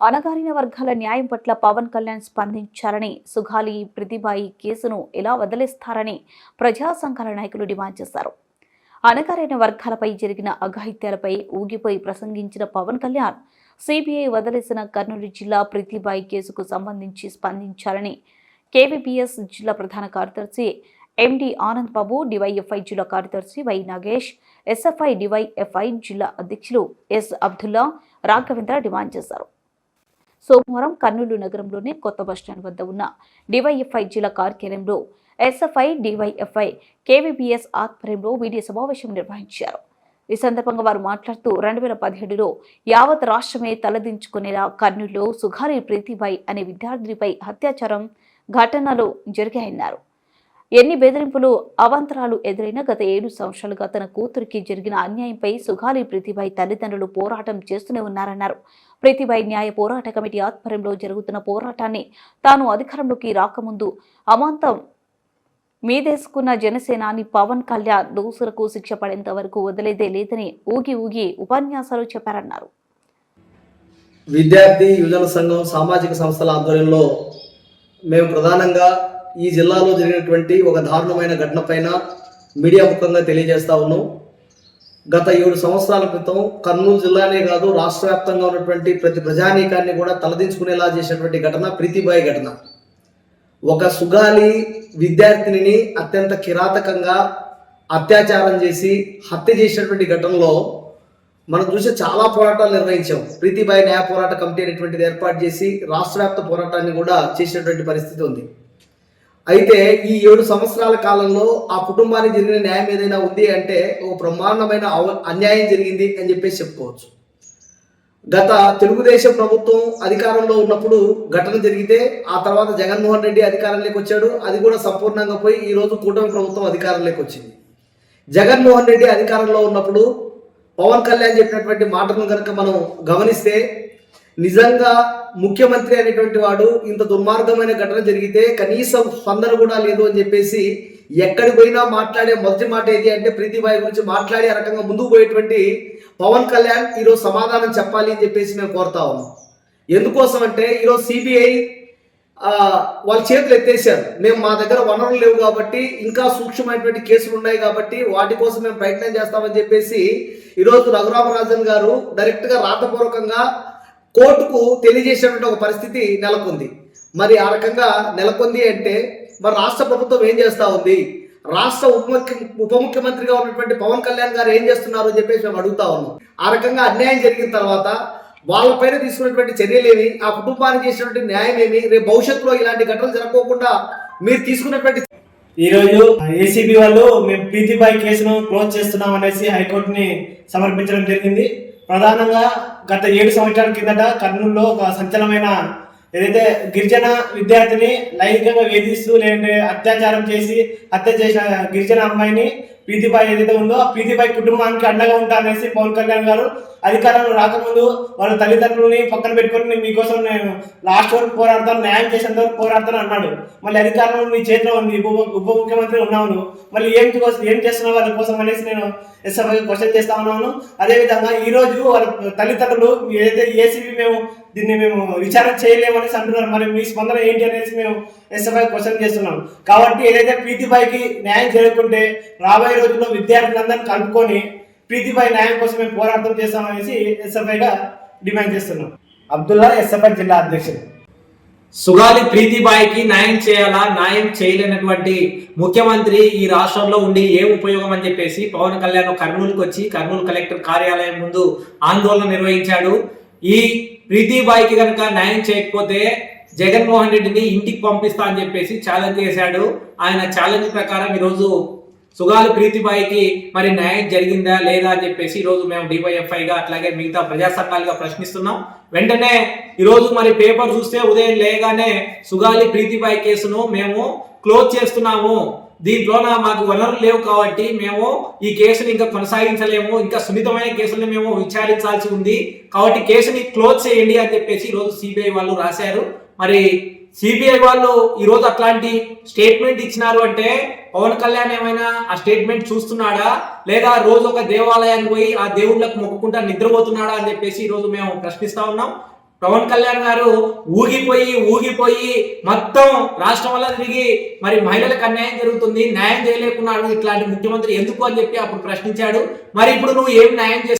అణగారిన వర్గాల న్యాయం పట్ల పవన్ కళ్యాణ్ స్పందించారని సుగాలి ప్రతిభాయి కేసును ఎలా వదిలేస్తారని ప్రజా సంఘాల నాయకులు డిమాండ్ చేశారు. అణగారైన వర్గాలపై జరిగిన అఘాయిత్యాలపై ఊగిపోయి ప్రసంగించిన పవన్ కళ్యాణ్ సిబిఐ వదిలేసిన కర్నూలు జిల్లా ప్రతిభాయి కేసుకు సంబంధించి స్పందించాలని కేవీపీఎస్ జిల్లా ప్రధాన కార్యదర్శి ఎండి ఆనంద్ బాబు డివైఎఫ్ఐ జిల్లా కార్యదర్శి వై నాగేష్ ఎస్ఎఫ్ఐ డివైఎఫ్ఐ జిల్లా అధ్యక్షులు ఎస్ అబ్దుల్లా రాఘవేంద్ర డిమాండ్ చేశారు. సోమవారం కర్నూలు నగరంలోని కొత్త బస్టాండ్ వద్ద ఉన్న డివైఎఫ్ఐ జిల్లా కార్యాలయంలో ఎస్ఎఫ్ఐ డివైఎఫ్ఐ కేవీబీఎస్ ఆధ్వర్యంలో మీడియా సమావేశం నిర్వహించారు. ఈ సందర్భంగా వారు మాట్లాడుతూ రెండు వేల పదిహేడులో యావత్ రాష్ట్రమే తలదించుకునేలా కర్నూలులో సుఘారి ప్రీతిబాయ్ అనే విద్యార్థినిపై అత్యాచారం ఘటనలు జరిగాయన్నారు. ఎన్ని బెదిరింపులు అవాంతరాలు ఎదురైనా గత ఏడు సంవత్సరాలుగా తన కూతురికి జరిగిన అన్యాయంపై సుగాలి ప్రతిభాయ్ తల్లిదండ్రులు పోరాటం చేస్తూనే ఉన్నారన్నారు. ప్రతిభాయ్ న్యాయ పోరాట కమిటీ ఆధ్వర్యంలో జరుగుతున్న పోరాటాన్ని తాను అధికారంలోకి రాకముందు అమాంతం మీదేసుకున్న జనసేనాని పవన్ కళ్యాణ్ దోసులకు శిక్ష పడేంత వరకు వదిలేదే లేదని ఊగి ఊగి ఉపన్యాసాలు చెప్పారన్నారు. విద్యార్థి యువజన సంఘం సామాజిక సంస్థల ఆధ్వర్యంలో మేము ప్రధానంగా ఈ జిల్లాలో జరిగినటువంటి ఒక దారుణమైన ఘటన పైన మీడియా ముఖంగా తెలియజేస్తా ఉన్నాం. గత ఏడు సంవత్సరాల క్రితం కర్నూలు జిల్లానే కాదు రాష్ట్ర వ్యాప్తంగా ఉన్నటువంటి ప్రతి ప్రజానీకాన్ని కూడా తలదించుకునేలా చేసినటువంటి ఘటన ప్రీతిబాయి ఘటన. ఒక సుగాలి విద్యార్థినిని అత్యంత కిరాతకంగా అత్యాచారం చేసి హత్య చేసినటువంటి ఘటనలో మనం చూసే చాలా పోరాటాలు నిర్వహించాం. ప్రీతిబాయి న్యాయ పోరాట కమిటీ అనేటువంటిది ఏర్పాటు చేసి రాష్ట్ర వ్యాప్త పోరాటాన్ని కూడా చేసినటువంటి పరిస్థితి ఉంది. అయితే ఈ ఏడు సంవత్సరాల కాలంలో ఆ కుటుంబానికి జరిగిన న్యాయం ఏదైనా ఉంది అంటే ఒక బ్రహ్మాండమైన అవ- అన్యాయం జరిగింది అని చెప్పేసి చెప్పుకోవచ్చు. గత తెలుగుదేశం ప్రభుత్వం అధికారంలో ఉన్నప్పుడు ఘటన జరిగితే ఆ తర్వాత జగన్మోహన్ రెడ్డి అధికారంలోకి వచ్చాడు. అది కూడా సంపూర్ణంగా పోయి ఈ రోజు కూటమి ప్రభుత్వం అధికారంలోకి వచ్చింది. జగన్మోహన్ రెడ్డి అధికారంలో ఉన్నప్పుడు పవన్ కళ్యాణ్ చెప్పినటువంటి మాటలను కనుక మనం గమనిస్తే నిజంగా ముఖ్యమంత్రి అనేటువంటి వాడు ఇంత దుర్మార్గమైన ఘటన జరిగితే కనీసం స్పందన కూడా లేదు అని చెప్పేసి ఎక్కడికి పోయినా మాట్లాడే మొదటి మాట ఏది అంటే ప్రీతిబాయి గురించి మాట్లాడే రకంగా ముందుకు పోయేటువంటి పవన్ కళ్యాణ్ ఈరోజు సమాధానం చెప్పాలి అని చెప్పేసి మేము కోరుతా ఉన్నాం. ఎందుకోసం అంటే ఈరోజు సిబిఐ వాళ్ళ చేతులు ఎత్తేసారు మేము మా దగ్గర వనరులు లేవు కాబట్టి ఇంకా సూక్ష్మమైనటువంటి కేసులు ఉన్నాయి కాబట్టి వాటి కోసం మేము ప్రయత్నం చేస్తామని చెప్పేసి ఈరోజు రఘురామరాజన్ గారు డైరెక్ట్గా రాతపూర్వకంగా కోర్టుకు తెలియజేసినటువంటి ఒక పరిస్థితి నెలకొంది. మరి ఆ రకంగా నెలకొంది అంటే మరి రాష్ట్ర ప్రభుత్వం ఏం చేస్తూ ఉంది? రాష్ట్ర ఉప ఉప ముఖ్యమంత్రిగా ఉన్నటువంటి పవన్ కళ్యాణ్ గారు ఏం చేస్తున్నారు అని చెప్పేసి మేము అడుగుతా ఉన్నాం. ఆ రకంగా అన్యాయం జరిగిన తర్వాత వాళ్ళపైన తీసుకున్నటువంటి చర్యలేమి ఆ కుటుంబానికి చేసినటువంటి న్యాయం ఏమి? రేపు భవిష్యత్తులో ఇలాంటి ఘటనలు జరగకోకుండా మీరు తీసుకున్నటువంటి ఈరోజు ఏసీబీ వాళ్ళు మేము ప్రీతిపై కేసును క్లోజ్ చేస్తున్నాం అనేసి హైకోర్టుని సమర్పించడం జరిగింది. ప్రధానంగా గత ఏడు సంవత్సరాల కిందట కర్నూలులో ఒక సంచలనమైన ఏదైతే గిరిజన విద్యార్థిని లైంగికంగా వేధిస్తూ లేదంటే అత్యాచారం చేసి హత్య చేసిన గిరిజన అమ్మాయిని ప్రీతిబాయ్ ఏదైతే ఉందో ఆ ప్రీతిబాయ్ కుటుంబానికి అండగా ఉంటా అనేసి పవన్ కళ్యాణ్ గారు అధికారంలో రాకముందు వాళ్ళ తల్లిదండ్రులని పక్కన పెట్టుకొని నేను మీకోసం నేను లాస్ట్ వరకు పోరాడతాను న్యాయం చేసేంత వరకు పోరాడతాను అన్నాడు. మళ్ళీ అధికారం మీ చేతిలో ఉంది ఉప ఉప ముఖ్యమంత్రి ఉన్నావు మళ్ళీ ఏం ఏం చేస్తున్నావు వాళ్ళ కోసం అనేసి నేను ఎస్ఎఫ్ఐ క్వశ్చన్ చేస్తా ఉన్నాను. అదేవిధంగా ఈ రోజు వాళ్ళ తల్లిదండ్రులు ఏదైతే ఏసీబీ మేము దీన్ని మేము విచారణ చేయలేమనేసి అంటున్నారు. మరి మీ స్పందన ఏంటి అనేసి మేము ఎస్ఎఫ్ఐ క్వశ్చన్ చేస్తున్నాం. కాబట్టి ఏదైతే ప్రీతిబాయికి న్యాయం జరగకుంటే రాబోయే రోజుల్లో విద్యార్థులందరినీ కలుపుకొని ప్రీతిపై న్యాయం కోసం మేము పోరాటం చేస్తామనేసి ఎస్ఎఫ్ఐగా డిమాండ్ చేస్తున్నాం. అబ్దుల్లా ఎస్ఎఫ్ఐ జిల్లా అధ్యక్షుడు. సుగాలి ప్రీతిబాయికి న్యాయం చేయాలా న్యాయం చేయలేనటువంటి ముఖ్యమంత్రి ఈ రాష్ట్రంలో ఉండి ఏం ఉపయోగం అని చెప్పేసి పవన్ కళ్యాణ్ కర్నూలుకి వచ్చి కర్నూలు కలెక్టర్ కార్యాలయం ముందు ఆందోళన నిర్వహించాడు. ఈ ప్రీతిబాయికి కనుక న్యాయం చేయకపోతే జగన్మోహన్ రెడ్డిని ఇంటికి పంపిస్తా అని చెప్పేసి ఛాలెంజ్ చేశాడు. ఆయన ఛాలెంజ్ ప్రకారం ఈరోజు సుగాలి ప్రీతిబాయికి మరి న్యాయం జరిగిందా లేదా అని చెప్పేసి ఈరోజు మేము డివైఎఫ్ఐగా అట్లాగే మిగతా ప్రజా సంఘాలుగా ప్రశ్నిస్తున్నాం. వెంటనే ఈరోజు మరి పేపర్ చూస్తే ఉదయం లేగానే సుగాలి ప్రీతిబాయి కేసును మేము క్లోజ్ చేస్తున్నాము. దీంట్లోన మాకు వనరులు లేవు కాబట్టి మేము ఈ కేసుని ఇంకా కొనసాగించలేము. ఇంకా సున్నితమైన కేసులను మేము విచారించాల్సి ఉంది. కాబట్టి కేసుని క్లోజ్ చేయండి అని చెప్పేసి ఈరోజు సిబిఐ వాళ్ళు రాశారు. మరి సిబిఐ వాళ్ళు ఈరోజు అట్లాంటి స్టేట్మెంట్ ఇచ్చినారు అంటే పవన్ కళ్యాణ్ ఏమైనా ఆ స్టేట్మెంట్ చూస్తున్నాడా? లేదా రోజు ఒక దేవాలయానికి పోయి ఆ దేవుళ్ళకు మొక్కుకుంటా నిద్రపోతున్నాడా అని చెప్పేసి ఈరోజు మేము ప్రశ్నిస్తా ఉన్నాం. పవన్ కళ్యాణ్ గారు ఊగిపోయి ఊగిపోయి మొత్తం రాష్ట్రం వల్ల తిరిగి మరి మహిళలకు అన్యాయం జరుగుతుంది న్యాయం చేయలేకున్నాడు ఇట్లాంటి ముఖ్యమంత్రి ఎందుకు అని చెప్పి అప్పుడు ప్రశ్నించాడు. మరి ఇప్పుడు నువ్వు ఏం న్యాయం చేస్తా